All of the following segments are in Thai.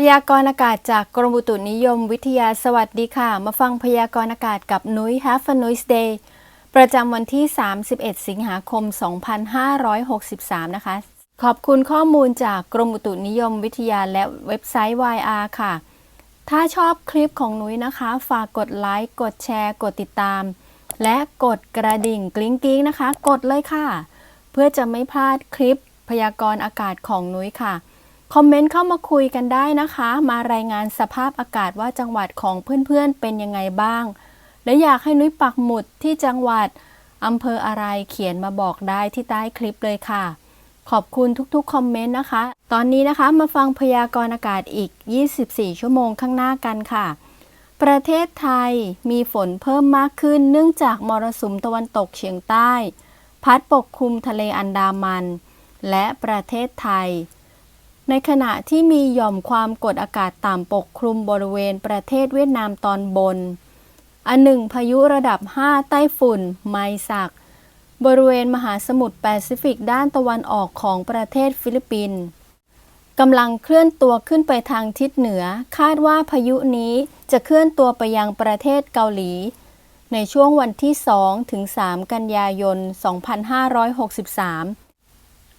พยากรณ์อากาศจากกรมอุตุนิยมวิทยาสวัสดีค่ะ มาฟังพยากรณ์อากาศกับนุ้ย Have a nice day ประจำวันที่ 31 สิงหาคม 2563 นะคะ ขอบคุณข้อมูลจากกรมอุตุนิยมวิทยาและเว็บไซต์ YR ค่ะ ถ้าชอบคลิปของนุ้ยนะคะ ฝากกดไลค์ กดแชร์ กดติดตาม และกดกระดิ่งกริ๊งกริ๊งนะคะ กดเลยค่ะ เพื่อจะไม่พลาดคลิปพยากรณ์อากาศของนุ้ยค่ะ คอมเมนต์เข้ามาคุยกันได้นะคะ มารายงานสภาพอากาศว่าจังหวัดของเพื่อนๆเป็นยังไงบ้าง และอยากให้นุ้ยปักหมุดที่จังหวัดอำเภออะไรเขียนมาบอกได้ที่ใต้คลิปเลยค่ะ ขอบคุณทุกๆคอมเมนต์นะคะ ตอนนี้นะคะมาฟังพยากรณ์อากาศอีก 24 ชั่วโมงข้างหน้ากันค่ะ ประเทศไทยมีฝนเพิ่มมากขึ้นเนื่องจากมรสุมตะวันตกเฉียงใต้ พัดปกคลุมทะเลอันดามัน และประเทศไทย ในขณะที่มีหย่อมความกดอากาศต่ำปกคลุมบริเวณประเทศเวียดนามตอนบน อันหนึ่งพายุระดับ5ไต้ฝุ่น ไมซัก บริเวณมหาสมุทรแปซิฟิกด้านตะวันออกของประเทศฟิลิปปินส์กำลังเคลื่อนตัวขึ้นไปทางทิศเหนือ คาดว่าพายุนี้จะเคลื่อนตัวไปยังประเทศเกาหลี ในช่วงวันที่ 2 ถึง 3 กันยายน 2563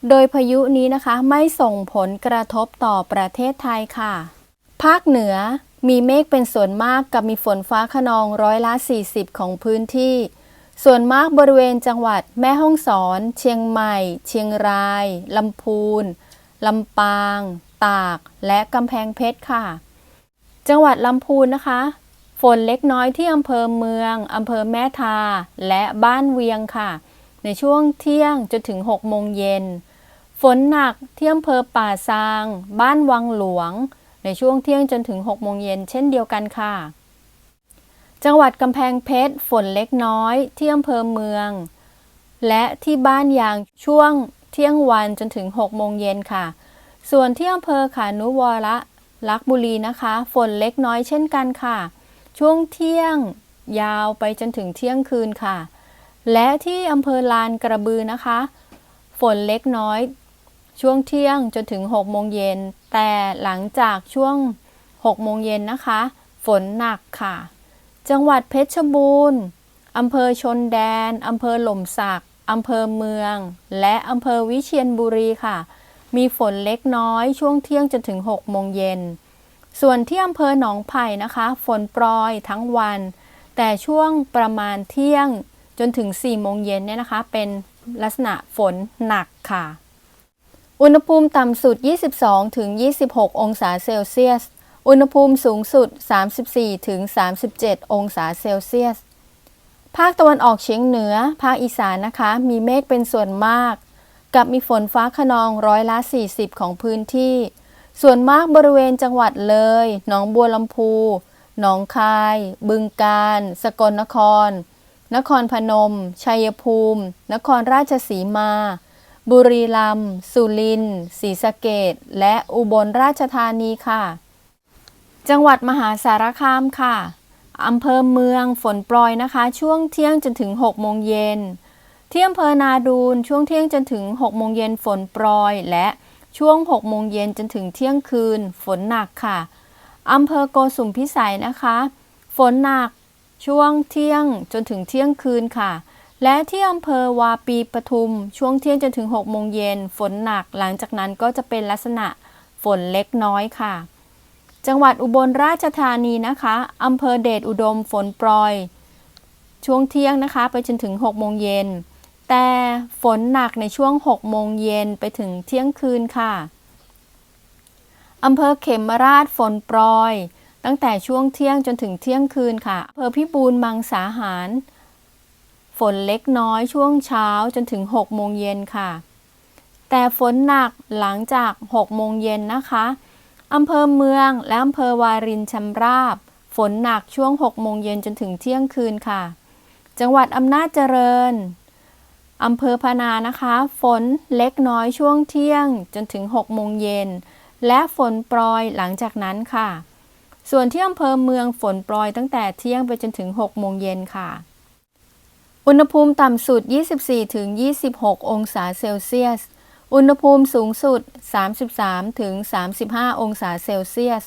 โดยพายุนี้นะคะไม่ส่งผลกระทบต่อประเทศไทยค่ะ ภาคเหนือมีเมฆเป็นส่วนมากกับมีฝนฟ้าขนองร้อยละ 40 ของพื้นที่ ส่วนมากบริเวณจังหวัดแม่ฮ่องสอน เชียงใหม่ เชียงราย ลำพูน ลำปาง ตาก และกำแพงเพชรค่ะ จังหวัดลำพูนนะคะ ฝนเล็กน้อยที่อำเภอเมืองอำเภอแม่ทา และบ้านเวียงค่ะ ในช่วงเที่ยงจนถึง 6 โมงเย็น ฝนหนักที่อำเภอป่าซาง บ้านวังหลวง ในช่วงเที่ยงจนถึง 6 โมงเย็นเช่นเดียวกันค่ะ จังหวัดกำแพงเพชร ฝนเล็กน้อยที่อำเภอเมือง และที่บ้านยางช่วงเที่ยงวันจนถึง 6 โมงเย็นค่ะ ส่วนที่อำเภอขานุวระลักบุรีนะคะ ฝนเล็กน้อยเช่นกันค่ะ ช่วงเที่ยงยาวไปจนถึงเที่ยงคืนค่ะ และที่อำเภอลานกระบือนะคะ ฝนเล็กน้อย ช่วงเที่ยงจนถึง6โมงเย็น แต่หลังจากช่วง6โมงเย็นนะคะ ฝนหนักค่ะ จังหวัดเพชรบูรณ์อำเภอชนแดนอำเภอหล่มสักอำเภอเมือง และอำเภอวิเชียรบุรีค่ะ มีฝนเล็กน้อยช่วงเที่ยงจนถึง6โมงเย็น ส่วนที่อำเภอหนองไผ่นะคะ ฝนโปรยทั้งวัน แต่ช่วงประมาณเที่ยงจนถึง4โมงเย็นเนี่ยนะคะ เป็นลักษณะฝนหนักค่ะ อุณหภูมิต่ำสุด 22ถึง26 องศาเซลเซียส อุณหภูมิสูงสุด 34ถึง37 องศาเซลเซียส ภาคตะวันออกเฉียงเหนือ ภาคอีสานนะคะ มีเมฆเป็นส่วนมาก กับมีฝนฟ้าขนองร้อยละ 40 ของพื้นที่ ส่วนมากบริเวณจังหวัดเลย หนองบัวลำพู หนองคาย บึงกาฬ สกลนคร นครพนม ชัยภูมิ นครราชสีมา บุรีรัมย์สุรินทร์ศรีสะเกดและอุบลราชธานีค่ะ จังหวัดมหาสารคามค่ะอำเภอเมืองฝนโปรยนะคะ ช่วงเที่ยงจนถึง6โมงเย็นที่อำเภอนาดูนช่วงเที่ยงจนถึง6โมงเย็นฝนโปรยและช่วง6โมงเย็นจนถึงเที่ยงคืน ฝนหนักค่ะอำเภอโกสุมพิสัยนะคะ ฝนหนักช่วงเที่ยงจนถึงเที่ยงคืนค่ะ และที่อำเภอวาปีปทุม ช่วงเที่ยงจนถึง 6 โมงเย็น ฝนหนัก หลังจากนั้นก็จะเป็นลักษณะฝนเล็กน้อยค่ะ จังหวัดอุบลราชธานีนะคะอำเภอเดชอุดมฝนโปรยช่วงเที่ยงนะคะไปจนถึง 6 โมงเย็น แต่ฝนหนักในช่วง 6 โมงเย็นไปถึงเที่ยงคืนค่ะอำเภอเขมราชฝนโปรยตั้งแต่ช่วงเที่ยงจนถึงเที่ยงคืนค่ะอำเภอพิบูลมังสาหาร ฝนเล็กน้อยช่วงเช้าจนถึง 6 โมงเย็นค่ะ แต่ฝนหนักหลังจาก 6 โมงเย็นนะคะอำเภอเมืองและอำเภอวารินชำราบ ฝนหนักช่วง 6 โมงเย็นจนถึงเที่ยงคืนค่ะ จังหวัดอำนาจเจริญอำเภอพนานะคะ ฝนเล็กน้อยช่วงเที่ยงจนถึง 6 โมงเย็น และฝนโปรยหลังจากนั้นค่ะ ส่วนที่อำเภอเมืองฝนโปรยตั้งแต่เที่ยงไปจนถึง 6 โมงเย็นค่ะ อุณหภูมิต่ำสุด 24-26 องศาเซลเซียส อุณหภูมิสูงสุด 33ถึง35 องศาเซลเซียส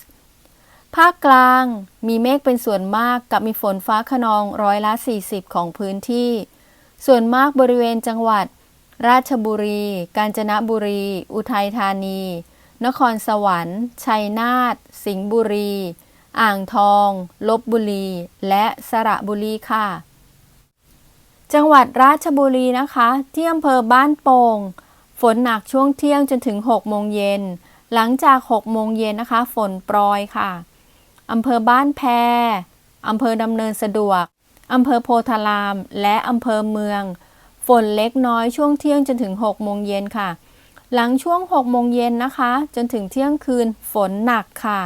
ภาคกลางมีเมฆเป็นส่วนมากกับมีฝนฟ้าขนองร้อยละ 40 ของพื้นที่ ส่วนมากบริเวณจังหวัด ราชบุรี กาญจนบุรี อุทัยธานี นครสวรรค์ ชัยนาท สิงห์บุรี อ่างทอง ลบบุรี และสระบุรีค่ะ จังหวัดราชบุรีนะคะที่อำเภอบ้านโป่งฝนหนักช่วงเที่ยงจนถึง 6 โมงเย็น หลังจาก 6 โมงเย็นนะคะ ฝนโปรยค่ะอำเภอบ้านแพอำเภอดำเนินสะดวกอำเภอโพธาราม และอำเภอเมือง ฝนเล็กน้อยช่วงเที่ยงจนถึง 6 โมงเย็นค่ะ หลังช่วง 6 โมงเย็นนะคะ จนถึงเที่ยงคืนฝนหนักค่ะ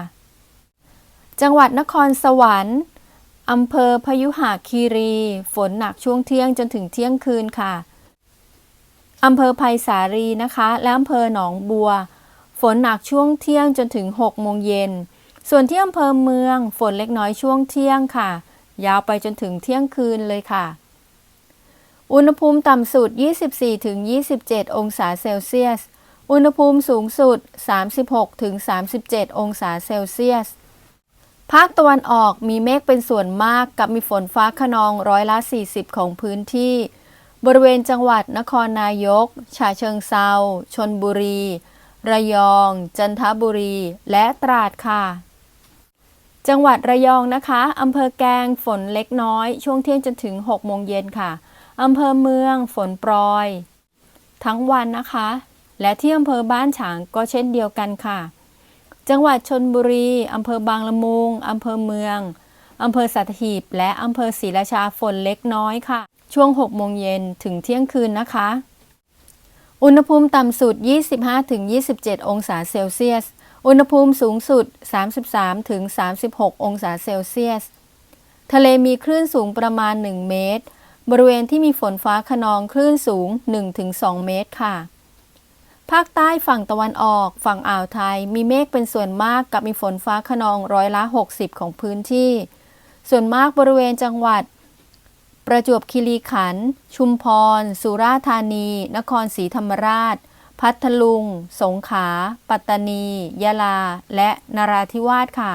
จังหวัดนครสวรรค์ อำเภอพยุหคีรี ฝนหนักช่วงเที่ยงจนถึงเที่ยงคืนค่ะอำเภอไผ่สาลีนะคะ และอำเภอหนองบัว ฝนหนักช่วงเที่ยงจนถึง6โมงเย็น ส่วนที่อำเภอเมือง ฝนเล็กน้อยช่วงเที่ยงค่ะ ยาวไปจนถึงเที่ยงคืนเลยค่ะ อุณหภูมิต่ำสุด 24-27 องศาเซลเซียส อุณหภูมิสูงสุด 36-37 องศาเซลเซียส ภาคตะวันออกมีเมฆเป็นส่วนมากกับมีฝนฟ้าขนองร้อยละ 40 ของพื้นที่ บริเวณจังหวัดนครนายก ฉะเชิงเซาชนบุรี ระยอง จันทบุรี และตราดค่ะ จังหวัดระยองนะคะอำเภอแกงฝนเล็กน้อย ช่วงเที่ยงจนถึง 6 โมงเย็นค่ะอำเภอเมืองฝนโปรยทั้งวันนะคะ และที่อำเภอบ้านฉางก็เช่นเดียวกันค่ะ จังหวัดชนบุรี อำเภอบางละมุง อำเภอเมือง อำเภอสัตหีบ และอำเภอศรีราชาฝนเล็กน้อยค่ะ ช่วง 6 โมงเย็นถึงเที่ยงคืนนะคะ อุณหภูมิต่ำสุด 25-27 องศาเซลเซียส อุณหภูมิสูงสุด 33-36 องศาเซลเซียส ทะเลมีคลื่นสูงประมาณ 1 เมตร บริเวณที่มีฝนฟ้าขนองคลื่นสูง 1-2 เมตรค่ะ ภาคใต้ฝั่งตะวันออก ฝั่งอ่าวไทย มีเมฆเป็นส่วนมากกับมีฝนฟ้าขนองร้อยละ 60 ของพื้นที่ ส่วนมากบริเวณจังหวัด ประจวบคีรีขันธ์ชุมพร สุราษฎร์ธานี นครศรีธรรมราช พัทลุง สงขลาปัตตานี ยะลา และนราธิวาสค่ะ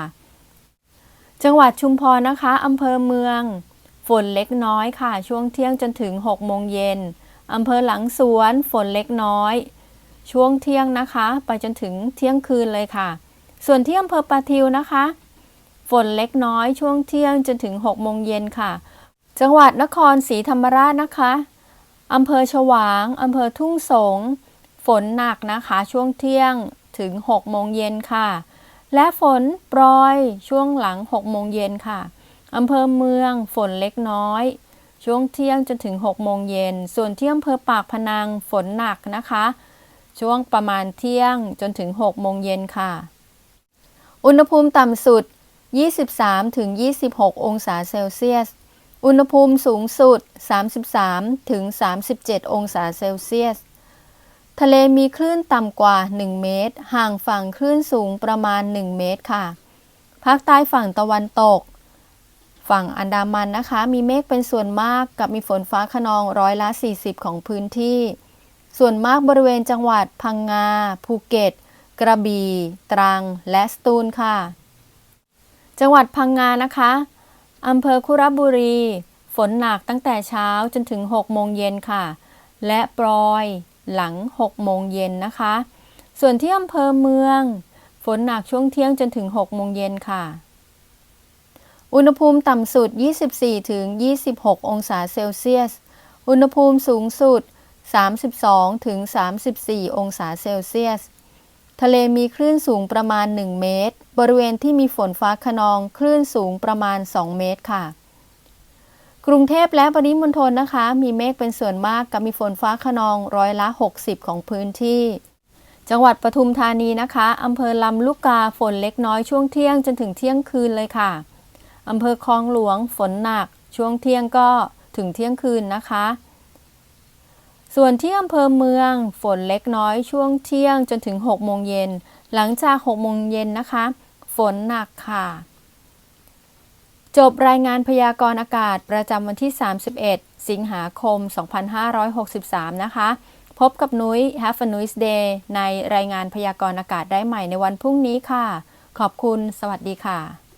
จังหวัดชุมพรนะคะอำเภอเมือง ฝนเล็กน้อยค่ะ ช่วงเที่ยงจนถึง 6 โมงเย็นอำเภอหลังสวน ฝนเล็กน้อย ช่วงเที่ยงนะคะ ไปจนถึงเที่ยงคืนเลยค่ะ ส่วนที่อำเภอปะทิวนะคะ ฝนเล็กน้อยช่วงเที่ยงจนถึง6โมงเย็นค่ะ จังหวัดนครศรีธรรมราชนะคะอำเภอฉวางอำเภอทุ่งสง ฝนหนักนะคะ ช่วงเที่ยงถึง6โมงเย็นค่ะ และฝนโปรยช่วงหลัง6โมงเย็นค่ะอำเภอเมืองฝนเล็กน้อย ช่วงเที่ยงจนถึง6โมงเย็น ส่วนที่อำเภอปากพนังฝนหนักนะคะ ช่วงประมาณเที่ยงจนถึง 6 โมงเย็นค่ะ อุณหภูมิต่ำสุด 23-26 องศาเซลเซียส อุณหภูมิสูงสุด 33-37 องศาเซลเซียส ทะเลมีคลื่นต่ำกว่า 1 เมตร ห่างฝั่งคลื่นสูงประมาณ 1 เมตรค่ะ ภาคใต้ฝั่งตะวันตก ฝั่งอันดามันนะคะ มีเมฆเป็นส่วนมากกับมีฝนฟ้าขนองร้อยละ 40 ของพื้นที่ ส่วนมากบริเวณจังหวัดพังงา ภูเก็ต กระบี่ ตรัง และสตูลค่ะ จังหวัดพังงานะคะอำเภอคุระบุรี ฝนหนักตั้งแต่เช้าจนถึง 6 โมงเย็นค่ะ และปรอยหลัง 6 โมงเย็นนะคะ ส่วนที่อำเภอเมือง ฝนหนักช่วงเที่ยงจนถึง 6 โมงเย็นค่ะ อุณหภูมิต่ำสุด 24-26 องศาเซลเซียส อุณหภูมิสูงสุด 32-34องศาเซลเซียส ทะเลมีคลื่นสูงประมาณ 1 เมตร บริเวณที่มีฝนฟ้าขนองคลื่นสูงประมาณ 2 เมตรค่ะ กรุงเทพและปริมณฑลนะคะ มีเมฆเป็นส่วนมากกับมีฝนฟ้าขนองร้อยละ 60 ของพื้นที่ จังหวัดปทุมธานีนะคะอำเภอลำลูกกาฝนเล็กน้อยช่วงเที่ยงจนถึงเที่ยงคืนเลยค่ะอำเภอคลองหลวงฝนหนัก ช่วงเที่ยงก็ถึงเที่ยงคืนนะคะ ส่วนที่อำเภอเมืองฝนเล็กน้อยช่วงเที่ยงจนถึง 6 โมงเย็น หลังจาก 6 โมงเย็นนะคะ ฝนหนักค่ะ จบรายงานพยากรณ์อากาศประจำวันที่ 31 สิงหาคม 2563 นะคะ พบกับนุ้ย Have a nice day ในรายงานพยากรณ์อากาศได้ใหม่ในวันพรุ่งนี้ค่ะ ขอบคุณ สวัสดีค่ะ